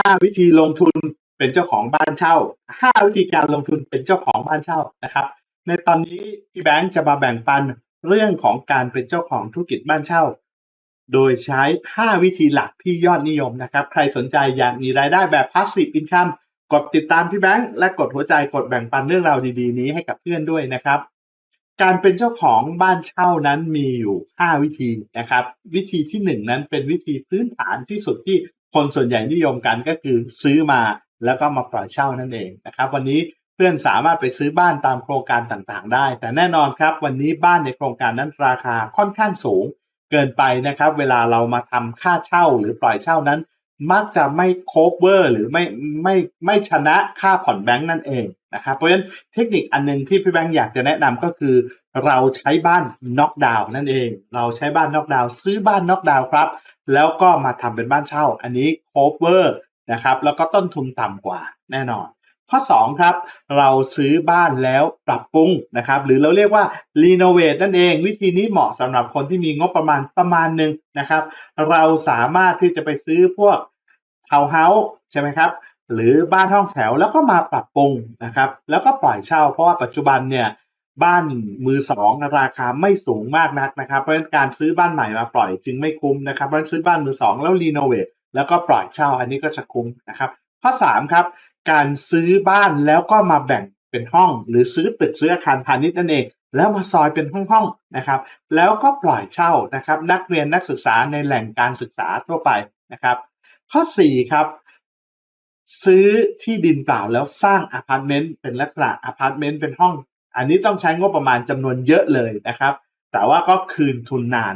5 วิธีลงทุนเป็นเจ้าของบ้านเช่า 5 วิธีการลงทุนเป็นเจ้าของบ้านเช่านะครับ ในตอนนี้พี่แบงค์จะมาแบ่งปันเรื่องของการเป็นเจ้าของธุรกิจบ้านเช่า โดยใช้ 5 วิธีหลักที่ยอดนิยมนะครับ ใครสนใจอยากมีรายได้แบบ passive income กดติดตามพี่แบงค์และกดหัวใจกดแบ่งปันเรื่องราวดีๆ นี้ให้กับเพื่อนด้วยนะครับ การเป็นเจ้าของบ้านเช่านั้นมีอยู่ 5 วิธีนะครับ วิธีที่ 1 นั้นเป็นวิธีพื้นฐานที่สุดที่ คนส่วนใหญ่นิยมกันก็คือซื้อมาแล้วก็มาปล่อยเช่านั่นเองนะครับ วันนี้เพื่อนสามารถไปซื้อบ้านตามโครงการต่างๆ ได้ แต่แน่นอนครับ วันนี้บ้านในโครงการนั้นราคาค่อนข้างสูง เกินไปนะครับ เวลาเรามาทำค่าเช่าหรือปล่อยเช่านั้น มักจะไม่โคเวอร์หรือไม่ไม่ไม่ชนะค่าผ่อนแบงก์นั่นเองนะครับเพราะฉะนั้นเทคนิคอันหนึงที่พี่แบงค์อยากจะแนะนำก็คือ เราใช้บ้านน็อกดาวน์นั่นเอง เราใช้บ้านน็อกดาวน์ซื้อบ้านน็อกดาวน์ครับ แล้วก็มาทำเป็นบ้านเช่า อันนี้โคเวอร์นะครับแล้วก็ต้นทุนต่ำกว่าแน่นอน ข้อ 2 ครับ เราซื้อบ้านแล้วปรับปรุงนะครับหรือเราเรียกว่ารีโนเวทนั่นเอง วิธีนี้เหมาะสำหรับคนที่มีงบประมาณประมาณหนึ่งนะครับ เราสามารถที่จะไปซื้อพวก ทาวเฮาส์ใช่ไหมครับหรือบ้านห้องแถวแล้วก็มาปรับปรุงนะครับ แล้วก็ปล่อยเช่า เพราะว่าปัจจุบันเนี่ยบ้านมือสองราคาไม่สูงมากนักนะครับ เพราะฉะนั้นการซื้อบ้านใหม่มาปล่อยจึงไม่คุ้มนะครับเพราะฉะนั้นซื้อบ้านมือสองแล้วรีโนเวทแล้วก็ปล่อยเช่าอันนี้ก็จะคุ้มนะครับ ข้อ3ครับการซื้อบ้านแล้วก็มาแบ่งเป็นห้อง หรือซื้อตึกซื้ออาคารพาณิชย์นั่นเอง แล้วมาซอยเป็นห้องๆนะครับ แล้วก็ปล่อยเช่านะครับ นักเรียนนักศึกษาในแหล่งการศึกษาทั่วไปนะครับ ข้อ 4 ครับ ซื้อที่ดินเปล่าแล้วสร้างอพาร์ตเมนต์เป็นลักษณะอพาร์ตเมนต์เป็นห้อง อันนี้ต้องใช้งบประมาณจำนวนเยอะเลยนะครับ แต่ว่าก็คืนทุนนาน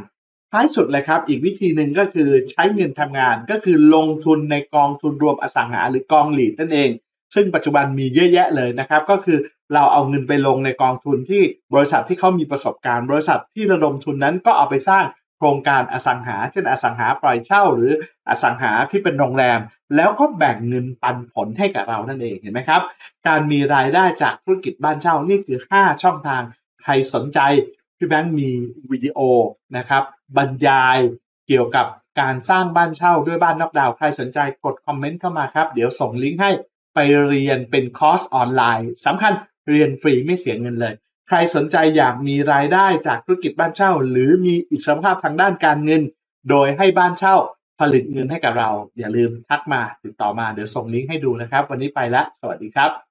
ท้ายสุดเลยครับ อีกวิธีหนึ่งก็คือใช้เงินทำงานก็คือลงทุนในกองทุนรวมอสังหาหรือกองหลีดนั่นเอง ซึ่งปัจจุบันมีเยอะแยะเลยนะครับ ก็คือเราเอาเงินไปลงในกองทุนที่บริษัทที่เขามีประสบการณ์ บริษัทที่ระดมทุนนั้นก็เอาไปสร้าง โครงการอสังหา เช่นอสังหาปล่อยเช่า หรืออสังหาที่เป็นโรงแรม แล้วก็แบ่งเงินปันผลให้กับเรานั่นเองเห็นไหมครับ การมีรายได้จากธุรกิจบ้านเช่านี่คือ 5 ช่องทางใครสนใจพี่แบงค์มีวิดีโอนะครับบรรยายเกี่ยวกับการสร้างบ้านเช่าด้วยบ้านนอกดาวใครสนใจกดคอมเมนต์เข้ามาครับ เดี๋ยวส่งลิงก์ให้ไปเรียนเป็นคอร์สออนไลน์สำคัญเรียนฟรีไม่เสียเงินเลย ใครสนใจอยากมีรายได้จากธุรกิจบ้านเช่า หรือมีอิสรภาพทางด้านการเงิน โดยให้บ้านเช่าผลิตเงินให้กับเรา อย่าลืมทักมาติดต่อมาเดี๋ยวส่งลิงก์ให้ดูนะครับ วันนี้ไปละสวัสดีครับ